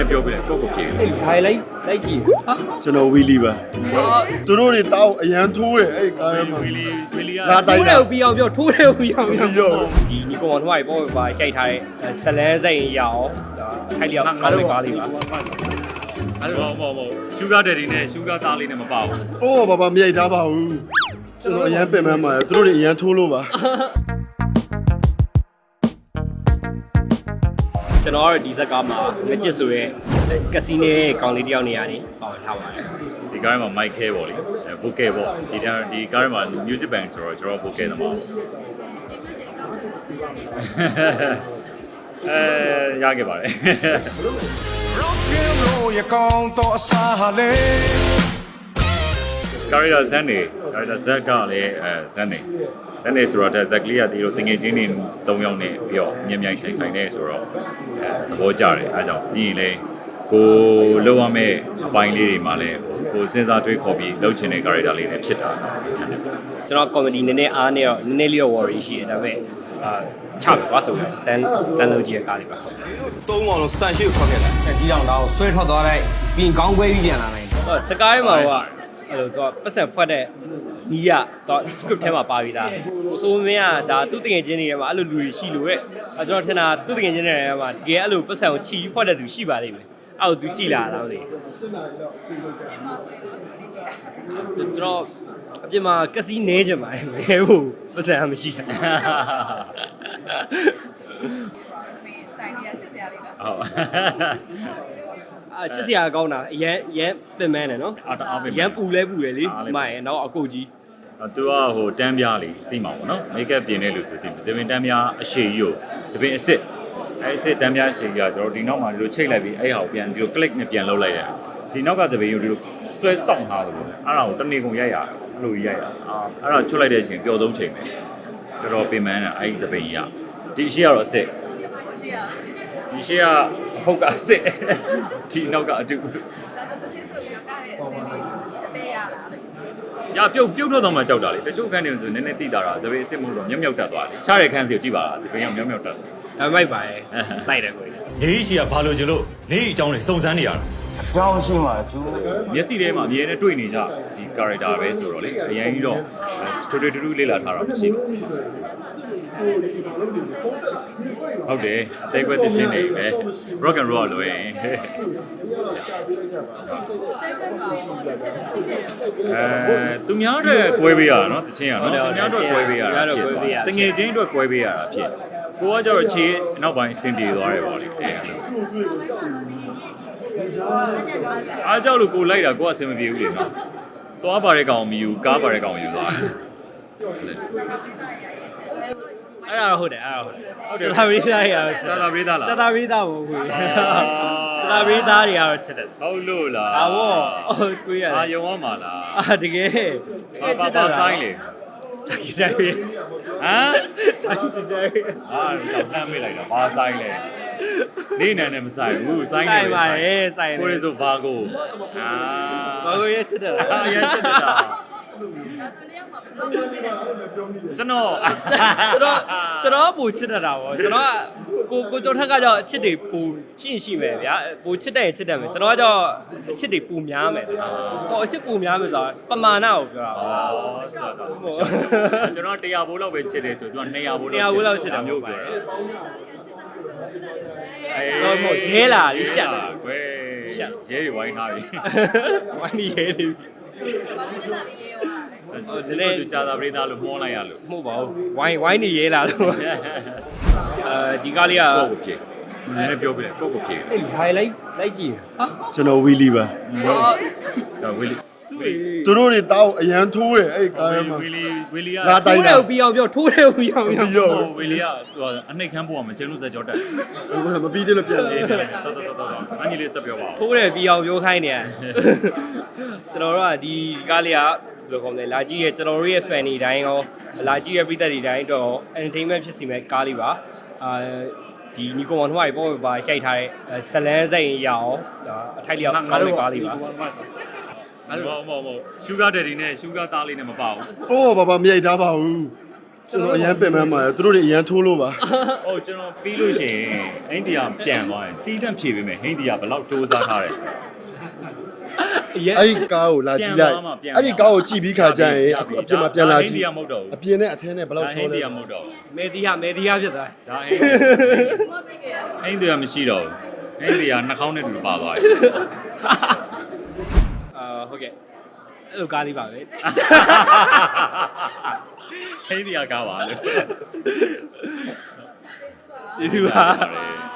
ည်းပြောပြတယ်ကိုယ့်ကိုဖြေတယ်အဲ့ဒီခိုင်လိုက်လိုက်ကြည့်ဟာကျွန်တော်ဝီလီပါသူတို့တွေတောက်အရန်ထိုးတယ်အဲ့ဒီကားထဲမှာဝီလီဝီလီကငါတိုထိုးင်တယ်တာကိုပြီးအောင်ပြောထိုးတယ်ကိုပြီးအောင်ပြောပြီးတော့ဒီညီကောင်တို့ကပေါ့ပါရိုက်ထားတဲ့ဇလန်းစိန်ရအောင်ဒါထိုက်လျောက်ကောင်းတဲ့ကားလေးပါအဲ့တော့မဟုတ်မဟုတ်ရှူဂါဒက်ဒီနဲ့ရှူဂါသားလေးနဲ့မပါဘူး။အော်ဘာဘာမရိုက်ထားပါဘူး။ကျွန်တော်အရန်ပင်ပန်းပါတယ်သူတို့တွေအရန်ထိုးလို့ပါ ကျွန်တော်ကတော့ဒီဇက်ကားမှာငကြစ်ဆိုရဲကစီနိုရဲ့ကောင်လေးတယောက်နေရာနေပါဝင်ထားပါတယ်ဒီကားထဲမှာ mic ခဲပေါ့လေ vocal ပေါ့ဒီတန်းဒီကားထဲမှာ music band ဆိုတော့ကျွန်တော် vocal သမားအဲရခဲ့ပါတယ် Rock and roll ရကောင်းတော့အစားဟာလေ ကာရီတာဇန်နေကာရီတာဇက်ကလည်းအဲဇန်နေဇန်နေဆိုတော့ဇက်ကလေးကဒီလိုတငယ်ချင်းတွေ၃ယောက်နဲ့ပြီးတော့မြင်မြိုင်ဆိုင်ဆိုင်နေဆိုတော့အဲသဘောကျတယ်အဲဒါကြောင့်ပြီးရင်လေကိုလောက်ရမယ့်အပိုင်းလေးတွေမှာလည်းကိုစဉ်းစားတွေးခေါ်ပြီးလှုပ်ချင်တဲ့ character လေးနဲ့ဖြစ်တာခံတယ်ကျွန်တော်ကောမဒီနည်းနည်းအားနေတော့နည်းနည်းလေးတော့ worry ရှိတယ်ဒါပေမဲ့အာချမယ်ကွာဆိုတော့ဆန်ဆန်လုံးကြီးရဲ့ကားလေးပါဟုတ်တယ်သုံးအောင်လို့စံရှိခေါ်ခဲ့တာဒီအောင်တော့ဆွဲထွက်သွားလိုက်ပြီးရင်ကောင်းခွဲပြီးပြန်လာနိုင်တယ်ဟောစကားထဲမှာက အဲ့လိုတော့ပတ်စံဖွက်တဲ့နီးရတော့ script ထဲမှာပါပြီးသားကိုစိုးမင်းကဒါသူ့တငယ်ချင်းတွေထဲမှာအဲ့လိုလူတွေရှိလို့ရဲ့အဲကျွန်တော်ထင်တာသူ့တငယ်ချင်းတွေထဲမှာတကယ်အဲ့လိုပတ်စံကိုချီပြီးဖွက်တဲ့သူရှိပါလိမ့်မယ်အဲ့လိုသူကြည်လာတာမသိဘူးကျွန်တော်အပြင်မှာကစီနေကြမှာမလဲဘူးပတ်စံမရှိတာတိုင်ရချစ်စရာလေးနော်ဟုတ် အာချစ်စရာကောင်းတာအရန်အရန်ပင်မန်းတယ်နော်အားတအားပဲအရန်ပူလဲပူတယ်လေအားလည်းမရဲ့နောက်အကုတ်ကြီးသူကဟိုတန်းပြားလေးသိမှာပေါ့နော်မိတ်ကပ်ပြင်နေလို့ဆိုသိမှာဇပင်တန်းပြားအရှိကြီးကိုဇပင်အစ်စ်အဲအစ်စ်တန်းပြားအရှိကြီးကကျွန်တော်ဒီနောက်မှာဒီလိုချိတ်လိုက်ပြီးအဲ့ဟာကိုပြန်ဒီလို click နဲ့ပြန်လုပ်လိုက်တယ်ဒီနောက်ကဇပင်ကိုဒီလိုဆွဲဆောင်ထားတယ်လို့အဲ့ဒါကိုတနေကုန်ရိုက်ရအဲ့လိုရိုက်ရအာအဲ့ဒါချွတ်လိုက်တဲ့အချိန်ပျော်သုံးချိန်ပဲတော်တော်ပင်ပန်းတာအဲ့ဒီဇပင်ကြီးကဒီအရှိကတော့အစ်စ်ရှိရစီဒီရှိက အဖုတ်ကအစ်စ်ဒီနောက်ကအတူဒါဆိုတချစ်ဆိုပြီးတော့ကားရဲ့အစင်းလေးအသေးရလားလေ။ရပြုတ်ပြုတ်ထွက်တော့မှကြောက်တာလေ။တချို့ခန်းတွေဆိုနည်းနည်းတိတာတာသပင်အစ်စ်မဟုတ်တော့မြောက်မြောက်တက်သွားတယ်။ချးတဲ့ခန်းစီကိုကြည့်ပါလား။သပင်ကမြောက်မြောက်တက်တယ်ဒါပေမဲ့ပါရဲ့လိုက်တယ်ကိုကြီးနေရှိကဘာလို့ကျလို့နေအကြောင်းတွေစုံစမ်းနေရတာအကြောင်းရှိမှကျိုး။မျက်စိထဲမှာအမြဲတမ်းတွေ့နေကြဒီ character ပဲဆိုတော့လေအရင်ကြီးတော့ထွေထွေတူတူလေးလာထားတာမရှိဘူး။ ဟုတ်တယ်အသေးကွက်တစ်ချင်းနေပဲ rock and roll လို့ရင်အဲသူများအတွက်ကွဲပေးရတာနော်တချင်းရနော်သူများအတွက်ကွဲပေးရတာဖြစ်သွားတငယ်ချင်းအတွက်ကွဲပေးရတာဖြစ်ကိုကကျတော့ခြေနောက်ပိုင်းစင်ပြေသွားတယ်ပေါ့လေအဲအဲ့လိုအားကြောက်လို့ကိုလိုက်တာကိုကအဆင်မပြေဘူးလေနော်သွားပါတဲ့ကောင်မယူကားပါတဲ့ကောင်ယူသွားတယ် အဲ့ဒါတော့ဟုတ်တယ်အဲ့ဒါဟုတ်တယ်ဟုတ်တယ်သာဝိသားတွေကတော့စာသာပေးသားလားစာသာဝိသားဘုကိုကြီးအာစာသာဝိသားတွေကတော့ချစ်တယ်ဟုတ်လို့လားအာဘောဟုတ်ကိုရတအာယ်ယုံအောင်ပါလားအာတကယ်ဘာဘာဘာဆိုင်လေစကီတိုင်းဟမ်စကီတိုင်းအာတော့တမ်းမေးလိုက်တာဘာဆိုင်လဲနေနန်းနဲ့မဆိုင်ဘူးဆိုင်နေဆိုင်ပါရဲ့ဆိုင်ကိုနေရီဆိုဘာကိုအာဘာကိုရချစ်တယ်လားအာရန်စ စ်တာဒါဆိုတယောက်မှာဘယ်လိုမျိုးရှိတယ်ကျွန်တော်ကျွန်တော်ကျွန်တော်ပူချစ်တတ်တာပေါ့ကျွန်တော်ကကိုကိုကျော်ထက်ကကြောင့်အချစ်တွေပူရှင်းရှိမယ်ဗျာပူချစ်တယ်ရင်ချစ်တယ်မယ်ကျွန်တော်ကကြောင့်အချစ်တွေပူများမယ်ဟောအချစ်ပူများမယ်ဆိုတာပမာဏကိုပြောတာပါအော်ဆိုတော့ကျွန်တော်100ဘိုးလောက်ပဲချစ်တယ်ဆိုသူက200ဘိုးလောက်200ဘိုးလောက်ချစ်တာမျိုးပြောတာတော့မဟုတ်ရဲလာလေရှက်လာကွယ်ရဲတွေဝိုင်းထားပြီဝိုင်းနေရဲနေပြီ ဘာလို့လဲဒီရေရောဒီနေ့သူကြာတာပရိသတ်လို့မောလိုက်ရလို့မဟုတ်ပါဘူးဝိုင်းဝိုင်းနေရဲလာလို့အဲဒီကားလေးကကိုယ့်ကိုဖြေ နည်းနည်းပြောပြတယ်ကိုယ့်ကိုဖြေအဲ့ဒီခိုင်လိုက်လိုက်ကြည့်ဟာကျွန်တော်ဝီလီပါတော့ဝီလီစုရီသူတို့တွေတောက်အရန်ထိုးတယ်အဲ့ဒီကားထဲမှာဝီလီဝီလီကငါတိုထိုးင်တယ်တာကိုပြီးအောင်ပြောထိုးတယ်ကိုပြီးအောင်ပြောပြီးတော့ဝီလီကသူကအနှိတ်ခမ်းပေါ်မှာမကျင်းလို့စက်ကြောတက်မပြီးသေးလို့ပြန်အေးတယ်တော်တော်တော်တော်အညီလေးဆက်ပြောပါဦးထိုးတယ်ပြီးအောင်ပြောခိုင်းနေရကျွန်တော်တို့ကဒီကားလေးကဘယ်လိုခေါ်မလဲလာကြည့်ရဲ့ကျွန်တော်တို့ရဲ့ fan တွေတိုင်းရောလာကြည့်ရဲ့ပရိသတ်တွေတိုင်းတော့ entertainment ဖြစ်စီမဲ့ကားလေးပါအာ ဒီညီကောင်တို့ကပေါ့ပါရိုက်ထားတဲ့ဇလန်းစိန်ရအောင်ဒါအထိုက်လျောက်ကောင်းတဲ့ကားလေးပါအဲ့လိုမဟုတ်မဟုတ်ရှူဂါဒက်ဒီနဲ့ရှူဂါသားလေးနဲ့မပါဘူး။အော်ဘာဘာမရိုက်ထားပါဘူး။ကျွန်တော်အရင်ပင်ပန်းပါတယ်သူတို့တွေအရင်ထိုးလို့ပါဟုတ်ကျွန်တော်ပြီးလို့ရှိရင်ဟိန္ဒိယပြန်သွားရင်တီးတန့်ဖြေပေးမယ်ဟိန္ဒိယဘယ်လောက်စူးစမ်းထားတယ်ဆို အရင်အဲ့ဒီကားကိုလာကြည့်လိုက်ပြန်သွားမှပြန်သွားအဲ့ဒီကားကိုကြည့်ပြီးခါကျရင်အခုအပြင်မှာပြန်လာကြည့်ဟိန္ဒိယမဟုတ်တော့ဘူးအပြင်နဲ့အထဲနဲ့ဘယ်လောက်ဒါဟချောိန္ဒိလဲယမဟုတ်တော့ဘူးမေဒီယာမေဒီယာဖြစ်သွားတယ်ဒါဟိန္ဒိယဟိန္ဒိယမရှိတော့ဘူးဟိန္ဒိယနှာခေါင်းနဲ့တူပါသွားပြီအာဟုတ်ကဲ့အဲ့လိုကားလေးပါပဲဟိန္ဒိယကားပါလေကျေးဇူးပါ ပါတယ်